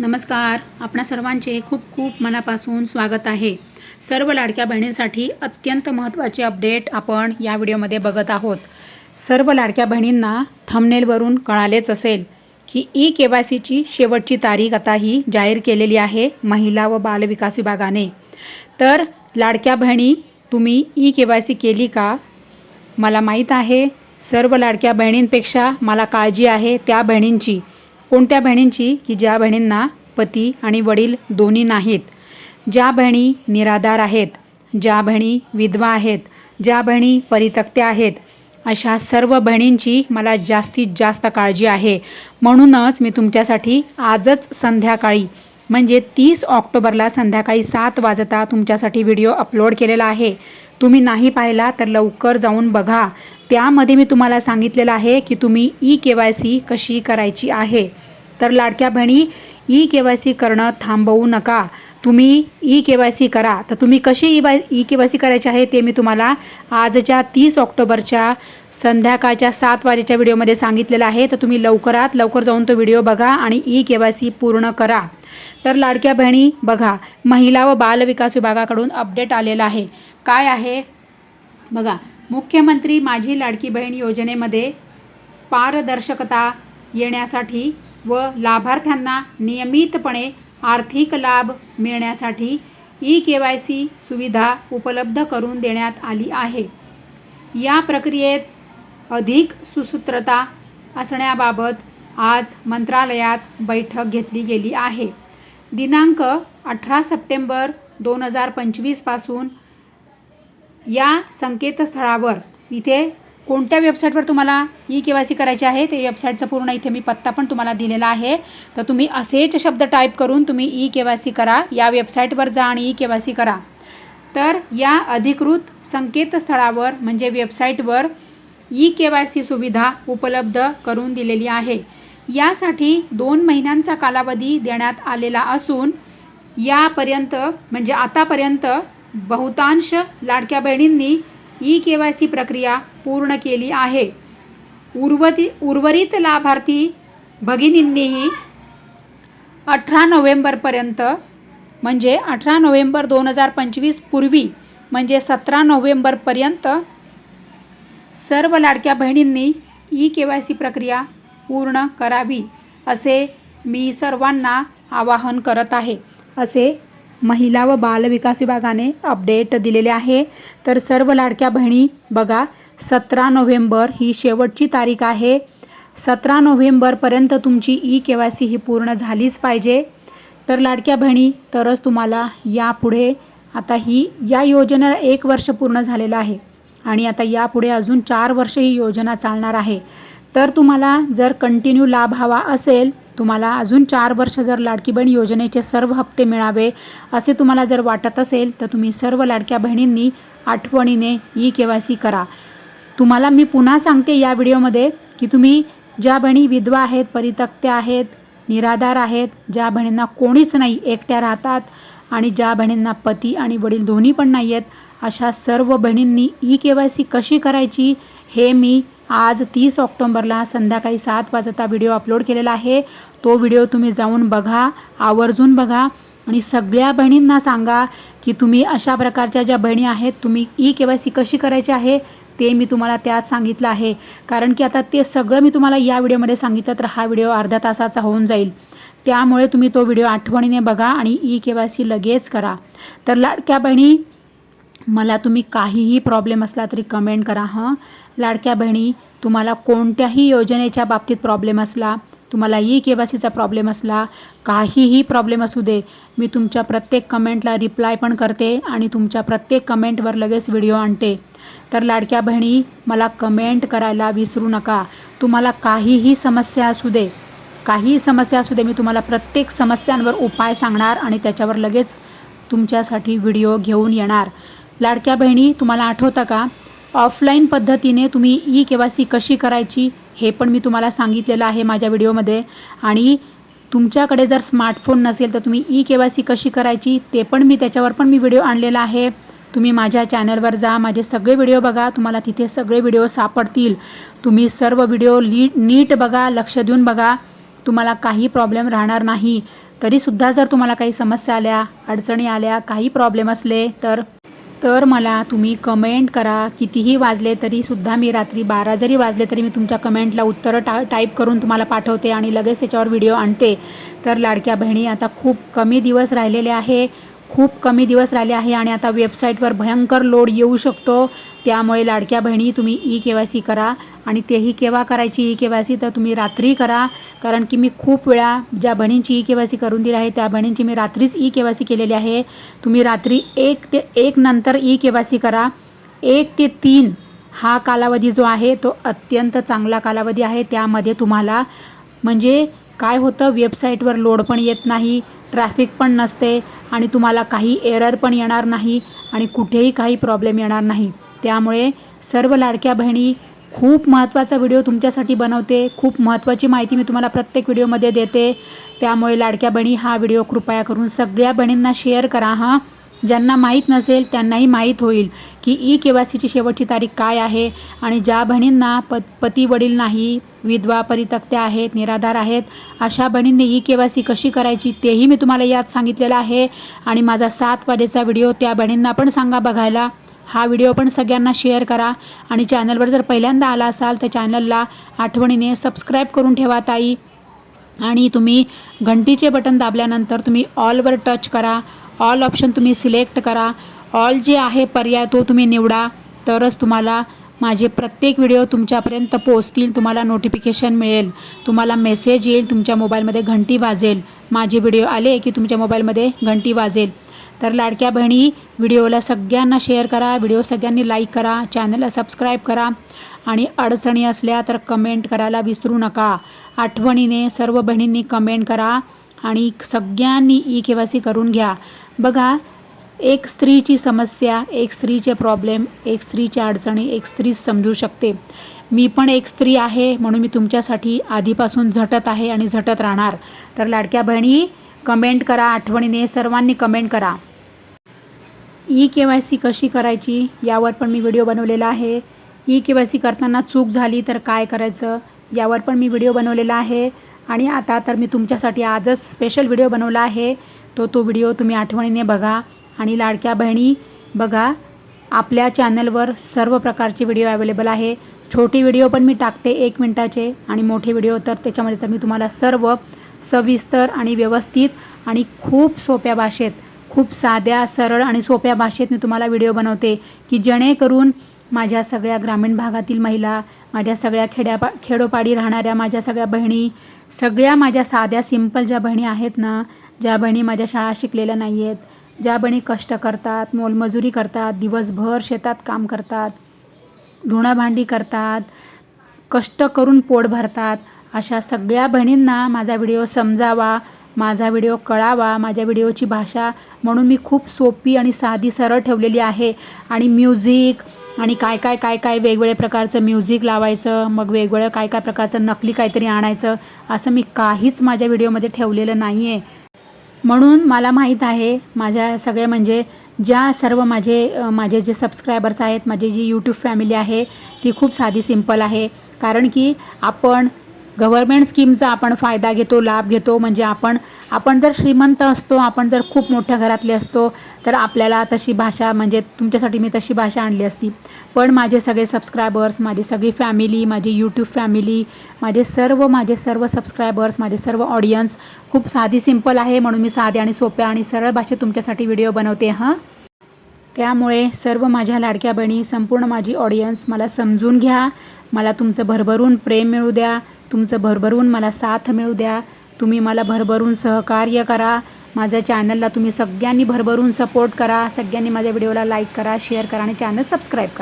नमस्कार. आपणा सर्वांचे खूप खूप मनापासून स्वागत आहे. सर्व लाडक्या बहिणींसाठी अत्यंत महत्त्वाचे अपडेट आपण या व्हिडिओमध्ये बघत आहोत. सर्व लाडक्या बहिणींना थंबनेलवरून कळालेच असेल की ई के वाय सीची शेवटची तारीख आता ही जाहीर केलेली आहे महिला व बालविकास विभागाने. तर लाडक्या बहिणी तुम्ही ई के वाय सी केली का? मला माहीत आहे सर्व लाडक्या बहिणींपेक्षा मला काळजी आहे त्या बहिणींची. कोणत्या बहिणींची की ज्या बहिणींना पती आणि वडील दोन्ही नाहीत? ज्या बहिणी निराधार आहेत ज्या बहिणी विधवा आहेत ज्या बहिणी परितक्त्या आहेत अशा सर्व बहिणींची मला जास्तीत जास्त काळजी आहे. म्हणूनच मी तुमच्यासाठी आजच संध्याकाळी म्हणजे तीस ऑक्टोबरला संध्याकाळी सात वाजता तुमच्यासाठी व्हिडिओ अपलोड केलेला आहे. तुम्ही नाही पाहिला तर लवकर जाऊन बघा. त्यामध्ये मी तुम्हाला सांगितलेलं आहे की तुम्ही ई के वाय सी कशी करायची आहे. तर लाडक्या बहिणी ई के वाय सी करणं थांबवू नका. तुम्ही ई के वाय सी करा. तर तुम्ही कशी E Y E K Y C करायची आहे ते मी तुम्हाला आजच्या तीस ऑक्टोबरच्या संध्याकाळच्या सात वाजेच्या व्हिडिओमध्ये सांगितलेलं आहे. तर तुम्ही लवकरात लवकर जाऊन तो व्हिडिओ बघा आणि ई के वाय सी पूर्ण करा. तर लाडक्या बहिणी बघा महिला व बालविकास विभागाकडून अपडेट आलेला आहे. काय आहे? बघा मुख्यमंत्री माझी लाडकी बहीण योजनेमध्ये पारदर्शकता येण्यासाठी व लाभार्थ्यांना नियमितपणे आर्थिक लाभ मिळण्यासाठी ई के वाय सी सुविधा उपलब्ध करून देण्यात आली आहे. या प्रक्रियेत अधिक सुसूत्रता असण्याबाबत आज मंत्रालयात बैठक घेतली गेली आहे. दिनांक अठरा सप्टेंबर दोन हजार पंचवीसपासून या संकेतस्थळावर इथे कोणत्या वेबसाईटवर तुम्हाला ई के वाय सी करायची आहे ते वेबसाईटचा पूर्ण इथे मी पत्ता पण तुम्हाला दिलेला आहे. तर तुम्ही असेच शब्द टाईप करून तुम्ही ई के वाय सी करा या वेबसाईटवर जा आणि ई के वाय सी करा. तर या अधिकृत संकेतस्थळावर म्हणजे वेबसाईटवर ई के वाय सी सुविधा उपलब्ध करून दिलेली आहे. यासाठी दोन महिन्यांचा कालावधी देण्यात आलेला असून यापर्यंत म्हणजे आतापर्यंत बहुतांश लाडक्या बहिणींनी ई के वाय सी प्रक्रिया पूर्ण केली आहे. उर्वती उर्वरित लाभार्थी भगिनींनीही अठरा नोव्हेंबरपर्यंत म्हणजे अठरा नोव्हेंबर दोन हजार पंचवीस पूर्वी म्हणजे सतरा नोव्हेंबरपर्यंत सर्व लाडक्या बहिणींनी ई के वाय सी प्रक्रिया पूर्ण करावी असे मी सर्वांना आवाहन करत आहे. असे महिला व बालविकास विभागाने अपडेट दिलेले आहे. तर सर्व लाडक्या बहिणी बघा सतरा नोव्हेंबर ही शेवटची तारीख आहे. सतरा नोव्हेंबरपर्यंत तुमची ई के वाय सी ही पूर्ण झालीच पाहिजे. तर लाडक्या बहिणी तरच तुम्हाला यापुढे आता ही या योजनेला एक वर्ष पूर्ण झालेलं आहे. आणि आता यापुढे अजून चार वर्ष ही योजना चालणार आहे. तर तुम्हाला जर कंटिन्यू लाभ हवा असेल तुम्हाला अजून चार वर्ष जर लाडकी बहीण योजनेचे सर्व हप्ते मिळावे असे तुम्हाला जर वाटत असेल तर तुम्ही सर्व लाडक्या बहिणींनी आठवणीने ई के वाय सी करा. तुम्हाला मी पुन्हा सांगते या व्हिडिओमध्ये की तुम्ही ज्या बहिणी विधवा आहेत परितक्त्या आहेत निराधार आहेत ज्या बहिणींना कोणीच नाही एकट्या राहतात आणि ज्या बहिणींना पती आणि वडील दोन्ही पण नाही आहेत अशा सर्व बहिणींनी ई के वाय सी कशी करायची हे मी आज तीस ऑक्टोंबरला संध्याकाळी सात वाजता व्हिडिओ अपलोड केलेला आहे. तो व्हिडिओ तुम्ही जाऊन बघा आवर्जून बघा आणि सगळ्या बहिणींना सांगा की तुम्ही अशा प्रकारच्या ज्या बहिणी आहेत तुम्ही ई के वाय सी कशी करायची आहे ते मी तुम्हाला त्यात सांगितलं आहे. कारण की आता ते सगळं मी तुम्हाला या व्हिडिओमध्ये सांगितलं तर हा व्हिडिओ अर्ध्या तासाचा होऊन जाईल. त्यामुळे तुम्ही तो व्हिडिओ आठवणीने बघा आणि ई के वाय सी लगेच करा. तर लाडक्या बहिणी मला तुम्ही काहीही प्रॉब्लेम असला तरी कमेंट करा हां? लाडक्या बहिणी तुम्हाला कोणत्याही योजनेच्या बाबतीत प्रॉब्लेम असला तुम्हाला ई के वाय सीचा प्रॉब्लेम असला काहीही प्रॉब्लेम असू दे मी तुमच्या प्रत्येक कमेंटला रिप्लाय पण करते आणि तुमच्या प्रत्येक कमेंटवर लगेच व्हिडिओ आणते. तर लाडक्या बहिणी मला कमेंट करायला विसरू नका. तुम्हाला काहीही समस्या असू दे काहीही समस्या असू दे मी तुम्हाला प्रत्येक समस्यांवर उपाय सांगणार आणि त्याच्यावर लगेच तुमच्यासाठी व्हिडिओ घेऊन येणार. लाडक्या बहिणी तुम्हाला आठवतं का? ऑफलाईन पद्धतीने तुम्ही ई के वाय सी कशी करायची हे पण मी तुम्हाला सांगितलेलं आहे माझ्या व्हिडिओमध्ये. आणि तुमच्याकडे जर स्मार्टफोन नसेल तर तुम्ही ई के वाय सी कशी करायची ते पण मी त्याच्यावर पण मी व्हिडिओ आणलेला आहे. तुम्ही माझ्या चॅनलवर जा माझे सगळे व्हिडिओ बघा तुम्हाला तिथे सगळे व्हिडिओ सापडतील. तुम्ही सर्व व्हिडिओ ली नीट बघा लक्ष देऊन बघा. तुम्हाला काही प्रॉब्लेम राहणार नाही. तरीसुद्धा जर तुम्हाला काही समस्या आल्या अडचणी आल्या काही प्रॉब्लेम असले तर तर मला तुम्ही कमेंट करा. कितीही वाजले तरीसुद्धा मी रात्री बारा जरी वाजले तरी मी तुमच्या कमेंटला उत्तरं टा टाईप करून तुम्हाला पाठवते आणि लगेच त्याच्यावर व्हिडिओ आणते. तर लाडक्या बहिणी आता खूप कमी दिवस राहिलेले आहे. खूप कमी दिवस राहिले आहे आणि आता वेबसाईटवर भयंकर लोड येऊ शकतो. त्यामुळे लाडक्या बहिणी तुम्ही ई के वाय सी करा आणि तेही केव्हा करायची ई के वाय सी तर तुम्ही रात्री करा. कारण की मी खूप वेळा ज्या बहिणींची ई के वाय सी करून दिली आहे त्या बहिणींची मी रात्रीच ई के वाय सी केलेली आहे. तुम्ही रात्री एक ते एक नंतर ई के वाय सी करा. एक ते तीन हा कालावधी जो आहे तो अत्यंत चांगला कालावधी आहे. त्यामध्ये तुम्हाला म्हणजे काय होतं वेबसाईटवर लोड पण येत नाही. ट्रॅफिक पण नसते आणि तुम्हाला काही एरर पण येणार नाही आणि कुठेही काही प्रॉब्लेम येणार नाही. त्यामुळे सर्व लाडक्या बहिणी खूप महत्त्वाचा व्हिडिओ तुमच्यासाठी बनवते. खूप महत्त्वाची माहिती मी तुम्हाला प्रत्येक व्हिडिओमध्ये देते. त्यामुळे लाडक्या बहिणी हा व्हिडिओ कृपया करून सगळ्या बहिणींना शेअर करा हां. ज्यांना माहीत नसेल त्यांनाही माहीत होईल की ई के वाय सीची शेवटची तारीख काय आहे आणि ज्या बहिणींना प पती वडील नाही विधवा परितक्त्या आहेत निराधार आहेत अशा बहिणींनी ई के वाय सी कशी करायची तेही मी तुम्हाला यात सांगितलेलं आहे आणि माझा सात वाजेचा व्हिडिओ त्या बहिणींना पण सांगा बघायला. हा व्हिडिओ पण सगळ्यांना शेअर करा आणि चॅनलवर जर पहिल्यांदा आला असाल तर चॅनलला आठवणीने सबस्क्राईब करून ठेवा ताई. आणि तुम्ही घंटीचे बटन दाबल्यानंतर तुम्ही ऑलवर टच करा. ऑल ऑप्शन तुम्ही सिलेक्ट करा. ऑल जे आहे पर्याय तो तुम्ही निवडा. तरच तुम्हाला माझे प्रत्येक व्हिडिओ तुमच्यापर्यंत पोहोचतील तुम्हाला नोटिफिकेशन मिळेल. तुम्हाला मेसेज येईल तुमच्या मोबाईलमध्ये घंटी वाजेल. माझे व्हिडिओ आले की तुमच्या मोबाईलमध्ये घंटी वाजेल. तर लाडक्या बहिणी व्हिडिओला सगळ्यांना शेअर करा व्हिडिओ सगळ्यांनी लाईक करा चॅनलला सबस्क्राईब करा. आणि अडचणी असल्या तर कमेंट करायला विसरू नका. आठवणीने सर्व बहिणींनी कमेंट करा आणि सगळ्यांनी ई केवासी करून घ्या. बघा एक स्त्रीची समस्या एक स्त्रीचे प्रॉब्लेम एक स्त्रीच्या अडचणी एक स्त्री समजू शकते. मी पण एक स्त्री आहे म्हणून मी तुमच्यासाठी आधीपासून झटत आहे आणि झटत राहणार. तर लाडक्या बहिणी कमेंट करा आठवणीने सर्वांनी कमेंट करा. ई के वाय सी कशी करायची यावर पण मी व्हिडिओ बनवलेला आहे. ई के वाय सी करताना चूक झाली तर काय करायचं यावर पण मी व्हिडिओ बनवलेला आहे. आणि आता तर मी तुमच्यासाठी आजच स्पेशल व्हिडिओ बनवला आहे. तो तो व्हिडिओ तुम्ही आठवणीने बघा आणि लाडक्या बहिणी बघा आपल्या चॅनलवर सर्व प्रकारचे व्हिडिओ अवेलेबल आहे. छोटी व्हिडिओ पण मी टाकते एक मिनटाचे आणि मोठे व्हिडिओ तर त्याच्यामध्ये तर मी तुम्हाला सर्व सविस्तर आणि व्यवस्थित आणि खूप सोप्या भाषेत खूप साध्या सरळ आणि सोप्या भाषेत मी तुम्हाला व्हिडिओ बनवते की जेणेकरून माझ्या सगळ्या ग्रामीण भागातील महिला माझ्या सगळ्या खेड्यापा खेडोपाडी राहणाऱ्या माझ्या सगळ्या बहिणी सगळ्या माझ्या साध्या सिंपल ज्या बहिणी आहेत ना ज्या बहिणी माझ्या शाळा शिकलेल्या नाही आहेत ज्या बहिणी कष्ट करतात मोलमजुरी करतात दिवसभर शेतात काम करतात धुणं भांडी करतात कष्ट करून पोट भरतात अशा सगळ्या बहिणींना माझा व्हिडिओ समजावा माझा व्हिडिओ कळावा माझ्या व्हिडिओची भाषा म्हणून मी खूप सोपी आणि साधी सरळ ठेवलेली आहे. आणि म्युझिक आणि काय काय काय काय वेगवेगळ्या प्रकारचं म्युझिक लावायचं मग वेगवेगळं काय काय प्रकारचं नकली काहीतरी आणायचं असं मी काहीच माझ्या व्हिडिओमध्ये ठेवलेलं नाही आहे म्हणून मला माहीत आहे माझ्या सगळे म्हणजे ज्या सर्व माझे माझे जे सबस्क्रायबर्स आहेत माझी जी यूट्यूब फॅमिली आहे ती खूप साधी सिंपल आहे. कारण की आपण गव्हर्मेंट स्कीमचा आपण फायदा घेतो लाभ घेतो. म्हणजे आपण आपण जर श्रीमंत असतो आपण जर खूप मोठ्या घरातले असतो तर आपल्याला तशी भाषा म्हणजे तुमच्यासाठी मी तशी भाषा आणली असती. पण माझे सगळे सबस्क्रायबर्स माझी सगळी फॅमिली माझी यूट्यूब फॅमिली माझे सर्व माझे सर्व सबस्क्रायबर्स माझे सर्व ऑडियन्स खूप साधी सिंपल आहे म्हणून मी साधे आणि सोप्या आणि सरळ भाषेत तुमच्यासाठी व्हिडिओ बनवते हां? त्यामुळे सर्व माझ्या लाडक्या बहिणी संपूर्ण माझी ऑडियन्स मला समजून घ्या. मला तुमचं भरभरून प्रेम मिळू द्या. तुमचं भरभरून मला साथ मिळू द्या. तुम्ही मला भरभरून सहकार्य करा. माझ्या चॅनलला तुम्ही सगळ्यांनी भरभरून सपोर्ट करा. सगळ्यांनी माझ्या व्हिडिओला लाईक करा शेअर करा आणि चॅनल सबस्क्राईब करा.